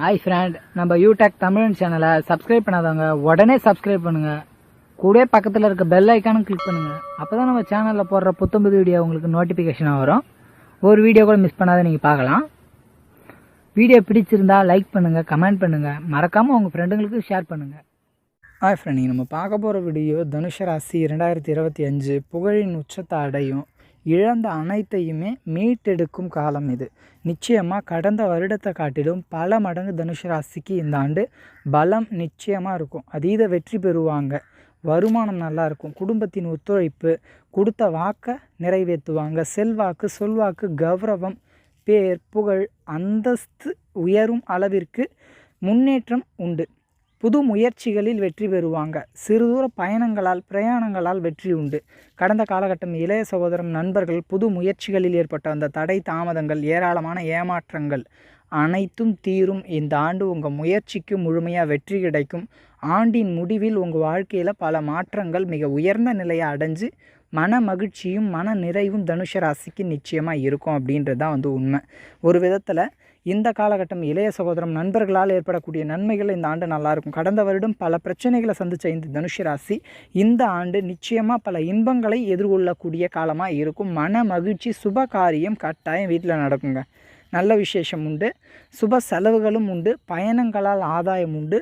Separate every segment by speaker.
Speaker 1: Hi friend நம்ம யூடெக் தமிழ் சேனலை subscribe பண்ணாதவங்க உடனே சப்ஸ்கிரைப் பண்ணுங்க. கூட பக்கத்தில் இருக்க பெல் ஐக்கானும் கிளிக் பண்ணுங்க. அப்பதான் நம்ம சேனலில் போடுற புத்தம்புது வீடியோ உங்களுக்கு நோட்டிஃபிகேஷனாக வரும். ஒரு வீடியோ கூட மிஸ் பண்ணாத நீங்கள் பார்க்கலாம். வீடியோ பிடிச்சிருந்தா லைக் பண்ணுங்கள் கமெண்ட் பண்ணுங்கள் மறக்காமல் உங்கள் ஃப்ரெண்டுங்களுக்கு ஷேர் பண்ணுங்கள் ஹாய் ஃப்ரெண்ட் நம்ம பார்க்க போகிற வீடியோ தனுஷ ராசி இரண்டாயிரத்தி இருபத்தி அஞ்சு புகழின் உச்சத்தை அடையும். இழந்த அனைத்தையுமே மீட்டெடுக்கும் காலம் இது. நிச்சயமாக கடந்த வருடத்தை காட்டிலும் பல மடங்கு தனுஷ ராசிக்கு இந்த ஆண்டு பலம் நிச்சயமாக இருக்கும். அதீத வெற்றி பெறுவாங்க. வருமானம் நல்லா இருக்கும். குடும்பத்தின் ஒத்துழைப்பு கொடுத்த வாக்கை நிறைவேற்றுவாங்க. செல்வாக்கு சொல்வாக்கு கௌரவம் பேர் புகழ் அந்தஸ்து உயரும் அளவிற்கு முன்னேற்றம் உண்டு. புது முயற்சிகளில் வெற்றி பெறுவாங்க. சிறுதூர பயணங்களால் பிரயாணங்களால் வெற்றி உண்டு. கடந்த காலகட்டம் இளைய சகோதரம் நண்பர்கள் புது முயற்சிகளில் ஏற்பட்ட அந்த தடை தாமதங்கள் ஏராளமான ஏமாற்றங்கள் அனைத்தும் தீரும். இந்த ஆண்டு உங்கள் முயற்சிக்கு முழுமையாக வெற்றி கிடைக்கும். ஆண்டின் முடிவில் உங்கள் வாழ்க்கையில் பல மாற்றங்கள் மிக உயர்ந்த நிலையை அடைஞ்சு மன மகிழ்ச்சியும் மன நிறைவும் தனுஷ ராசிக்கு நிச்சயமாக இருக்கும் அப்படின்றது தான் வந்து உண்மை. ஒரு விதத்தில் இந்த காலகட்டம் இளைய சகோதரம் நண்பர்களால் ஏற்படக்கூடிய நன்மைகள் இந்த ஆண்டு நல்லாயிருக்கும். கடந்த வருடம் பல பிரச்சனைகளை சந்தித்த இந்த தனுஷ ராசி இந்த ஆண்டு நிச்சயமாக பல இன்பங்களை எதிர்கொள்ளக்கூடிய காலமாக இருக்கும். மன மகிழ்ச்சி சுப காரியம் கட்டாயம் வீட்டில் நடக்குங்க. நல்ல விசேஷம் உண்டு. சுப செலவுகளும் உண்டு. பயணங்களால் ஆதாயம் உண்டு.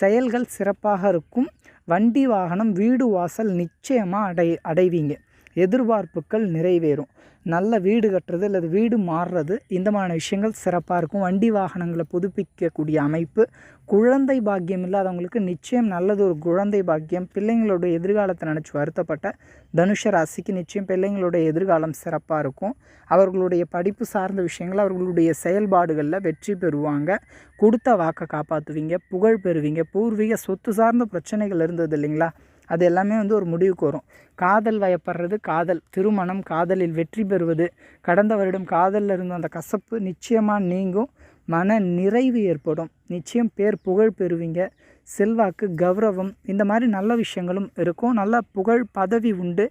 Speaker 1: செயல்கள் சிறப்பாக இருக்கும். வண்டி வாகனம் வீடு வாசல் நிச்சயமாக அடை அடைவீங்க. எதிர்பார்ப்புகள் நிறைவேறும். நல்ல வீடு கட்டுறது அல்லது வீடு மாறுறது இந்த மாதிரியான விஷயங்கள் சிறப்பாக இருக்கும். வண்டி வாகனங்களை புதுப்பிக்கக்கூடிய அமைப்பு குழந்தை பாக்கியம் இல்லாதவங்களுக்கு நிச்சயம் நல்லது. ஒரு குழந்தை பாக்கியம் பிள்ளைங்களோட எதிர்காலத்தை நினச்சி வருத்தப்பட்ட தனுஷ ராசிக்கு நிச்சயம் பிள்ளைங்களோட எதிர்காலம் சிறப்பாக இருக்கும். அவர்களுடைய படிப்பு சார்ந்த விஷயங்கள் அவர்களுடைய செயல்பாடுகளில் வெற்றி பெறுவாங்க. கொடுத்த வாக்கை காப்பாற்றுவீங்க புகழ் பெறுவீங்க. பூர்வீக சொத்து சார்ந்த பிரச்சனைகள் இருந்தது இல்லைங்களா? அது எல்லாமே வந்து ஒரு முடிவுக்கு வரும். காதல் வயப்படுறது காதல். திருமணம் காதலில் வெற்றி பெறுவது. கடந்த வருடம் காதலில் இருந்த அந்த கசப்பு நிச்சயமாக நீங்கும். மன நிறைவு ஏற்படும். நிச்சயம் பேர் புகழ் பெறுவீங்க. செல்வாக்கு கௌரவம் இந்த மாதிரி நல்ல விஷயங்களும் இருக்கும். நல்ல புகழ் பதவி உண்டு.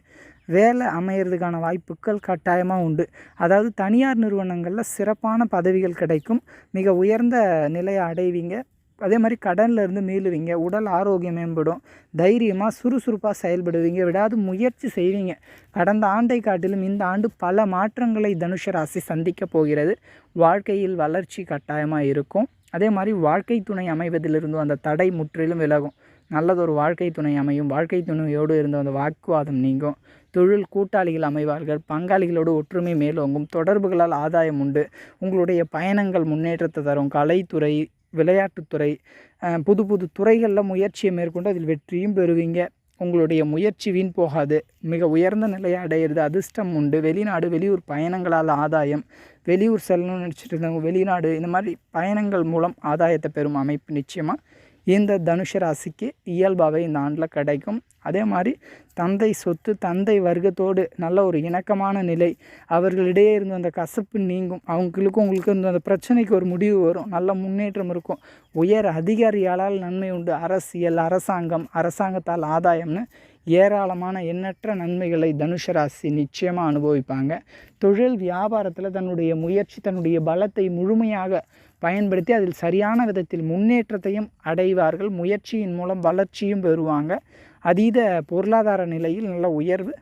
Speaker 1: வேலை அமையிறதுக்கான வாய்ப்புகள் கட்டாயமாக உண்டு. அதாவது தனியார் நிறுவனங்களில் சிறப்பான பதவிகள் கிடைக்கும். மிக உயர்ந்த நிலையை அடைவீங்க. அதே மாதிரி கடனில் இருந்து மீளுவீங்க உடல் ஆரோக்கியம் மேம்படும் தைரியமாக சுறுசுறுப்பாக செயல்படுவீங்க விடாது முயற்சி செய்வீங்க. கடந்த ஆண்டை காட்டிலும் இந்த ஆண்டு பல மாற்றங்களை தனுஷ ராசி சந்திக்க போகிறது. வாழ்க்கையில் வளர்ச்சி கட்டாயமாக இருக்கும். அதே மாதிரி வாழ்க்கை துணை அமைவதிலிருந்து அந்த தடை முற்றிலும் விலகும். நல்லதொரு வாழ்க்கை துணை அமையும். வாழ்க்கை துணையோடு இருந்த அந்த வாக்குவாதம் நீங்கும். தொழில் கூட்டாளிகள் அமைவார்கள். பங்காளிகளோடு ஒற்றுமை மேலோங்கும். தொடர்புகளால் ஆதாயம் உண்டு. உங்களுடைய பயணங்கள் முன்னேற்றத்தை தரும். கலைத்துறை விளையாட்டுத்துறை புது புது துறைகளில் முயற்சியை மேற்கொண்டு அதில் வெற்றியும் பெறுவீங்க. உங்களுடைய முயற்சி வீண் போகாது. மிக உயர்ந்த நிலையை அடையிறது அதிர்ஷ்டம் உண்டு. வெளிநாடு வெளியூர் பயணங்களால் ஆதாயம். வெளியூர் செல்லணும்னு நினச்சிட்டு இருந்தவங்க வெளிநாடு இந்த மாதிரி பயணங்கள் மூலம் ஆதாயத்தை பெறும் அமைப்பு நிச்சயமாக இந்த தனுஷ ராசிக்கு இயல்பாகவே இந்த ஆண்டில் கிடைக்கும். அதே மாதிரி தந்தை சொத்து தந்தை வர்க்கத்தோடு நல்ல ஒரு இணக்கமான நிலை அவர்களிடையே இருந்து அந்த கசப்பு நீங்கும் அவங்களுக்கும் உங்களுக்கு இருந்த அந்த பிரச்சனைக்கு ஒரு முடிவு வரும் நல்ல முன்னேற்றம் இருக்கும். உயர் அதிகாரியாளால் நன்மை உண்டு. அரசியல் அரசாங்கம் அரசாங்கத்தால் ஆதாயம்னு ஏராளமான எண்ணற்ற நன்மைகளை தனுஷ ராசி நிச்சயமாக அனுபவிப்பாங்க. தொழில் வியாபாரத்தில் தன்னுடைய முயற்சி தன்னுடைய பலத்தை முழுமையாக பயன்படுத்தி அதில் சரியான விதத்தில் முன்னேற்றத்தையும் அடைவார்கள். முயற்சியின் மூலம் வளர்ச்சியும் பெறுவாங்க. அதீத பொருளாதார நிலையில் நல்ல உயர்வு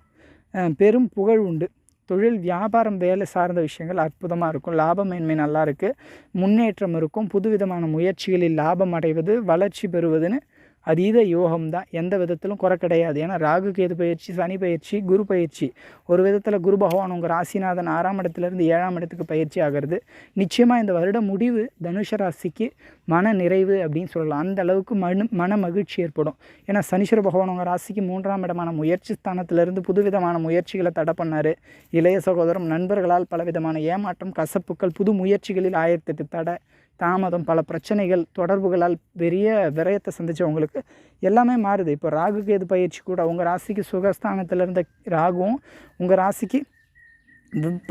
Speaker 1: பெரும் புகழ் உண்டு. தொழில் வியாபாரம் வேலை சார்ந்த விஷயங்கள் அற்புதமாக இருக்கும். லாபமேன்மை நல்லா இருக்குது முன்னேற்றம் இருக்கும். புதுவிதமான முயற்சிகளில் லாபம் அடைவது வளர்ச்சி பெறுவதுன்னு அதீத யோகம் தான். எந்த விதத்திலும் குறை கிடையாது. ஏன்னா ராகு கேது பயிற்சி சனி பயிற்சி குரு பயிற்சி. ஒரு விதத்தில் குரு பகவான் உங்கள் ராசிநாதன் ஆறாம் இடத்துலேருந்து ஏழாம் இடத்துக்கு பயிற்சி ஆகிறது. நிச்சயமாக இந்த வருட முடிவு தனுஷ ராசிக்கு மன நிறைவு அப்படின்னு சொல்லலாம். அந்த அளவுக்கு மனு மன மகிழ்ச்சி ஏற்படும். ஏன்னா சனீஸ்வர பகவான் உங்கள் ராசிக்கு மூன்றாம் இடமான முயற்சி ஸ்தானத்திலிருந்து புதுவிதமான முயற்சிகளை தடை பண்ணார். இளைய சகோதரம் நண்பர்களால் பலவிதமான ஏமாற்றம் கசப்புக்கள் புது முயற்சிகளில் ஆயிரத்தெட்டு தடை. தாமதம் பல பிரச்சனைகள் தொடர்புகளால் பெரிய விரயத்தை சந்தித்தவங்களுக்கு எல்லாமே மாறுது. இப்போ ராகு கேது பயிற்சி கூட உங்கள் ராசிக்கு சுகஸ்தானத்தில் இருந்த ராகுவும் உங்கள் ராசிக்கு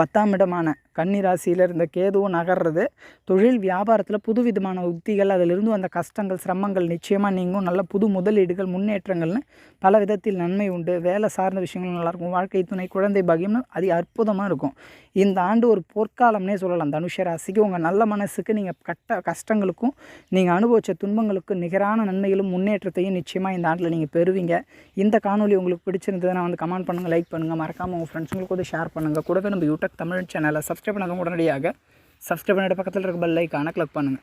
Speaker 2: பத்தாம் இடமான கன்னி ராசியில் இருந்த கேதுவும் நகர்றது. தொழில் வியாபாரத்தில் புதுவிதமான உத்திகள் அதிலிருந்து வந்த கஷ்டங்கள் சிரமங்கள் நிச்சயமாக நீங்கும். நல்ல புது முதலீடுகள் முன்னேற்றங்கள்னு பல விதத்தில் நன்மை உண்டு. வேலை சார்ந்த விஷயங்கள் நல்லாயிருக்கும். வாழ்க்கை துணை குழந்தை பாகியம்னு அது அற்புதமாக இருக்கும். இந்த ஆண்டு ஒரு பொற்காலம்னே சொல்லலாம். தனுஷ ராசிக்கு உங்கள் நல்ல மனசுக்கு நீங்கள் கட்ட கஷ்டங்களுக்கும் நீங்கள் அனுபவித்த துன்பங்களுக்கும் நிகரான நன்மைகளும் முன்னேற்றத்தையும் நிச்சயமாக இந்த ஆண்டில் நீங்கள் பெறுவீங்க. இந்த காணொலி உங்களுக்கு பிடிச்சிருந்ததுன்னா வந்து கமெண்ட் பண்ணுங்கள் லைக் பண்ணுங்கள் மறக்காமல் உங்கள் ஃப்ரெண்ட்ஸுங்களுக்கு வந்து ஷேர் பண்ணுங்கள் கூடவே நம்ம யூடியூப் தமிழ் சேனலை சப்ஸ்கிரைப் பண்ணாதவங்க உடனடியாக சப்ஸ்கிரைப் பண்ணிட்டு பக்கத்தில் இருக்க பெல் ஐக்கானை கிளிக் பண்ணுங்கள்